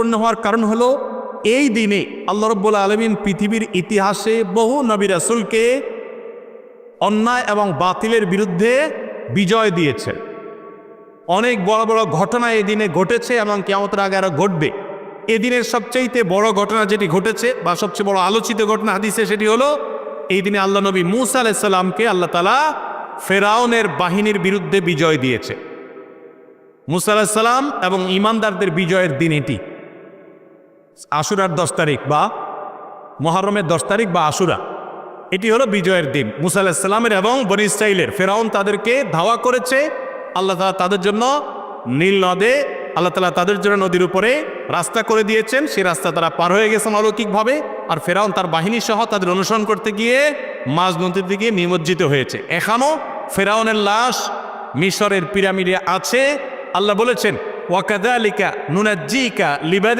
পূর্ণ হওয়ার কারণ হলো, এই দিনে আল্লাহ রব্বুল আলমিন পৃথিবীর ইতিহাসে বহু নবী রাসুলকে অন্যায় এবং বাতিলের বিরুদ্ধে বিজয় দিয়েছে অনেক বড় বড় ঘটনা এই দিনে ঘটেছে এবং কেমতের আগে আরও ঘটবে। এদিনের সবচাইতে বড় ঘটনা যেটি ঘটেছে বা সবচেয়ে বড় আলোচিত ঘটনা হাদিসে সেটি হলো, এই দিনে আল্লাহ নবী মুসা আলাইসাল্লামকে আল্লাহ তালা ফেরাউনের বাহিনীর বিরুদ্ধে বিজয় দিয়েছে। মুসা আলাহিসাল্লাম এবং ইমানদারদের বিজয়ের দিন এটি। আশুরার দশ তারিখ বা মহরমের দশ তারিখ বা আশুরা। এটি হলো বিজয়ের দিন। মুসা এবং বনি ইসরাইলের ফেরাউন তাদেরকে ধাওয়া করেছে। আল্লাহ তালা তাদের জন্য নীল নদে, আল্লাহ তালা তাদের জন্য নদীর উপরে রাস্তা করে দিয়েছেন। সেই রাস্তা তারা পার হয়ে গেছেন অলৌকিকভাবে। আর ফেরাউন তার বাহিনী সহ তাদের অনুসরণ করতে গিয়ে মাঝ নদীর দিকে নিমজ্জিত হয়েছে। এখনও ফেরাউনের লাশ মিশরের পিরামিডে আছে। আল্লাহ বলেছেন ওয়াকাদা আলিকা নুনাজ্জিকা লিবাদ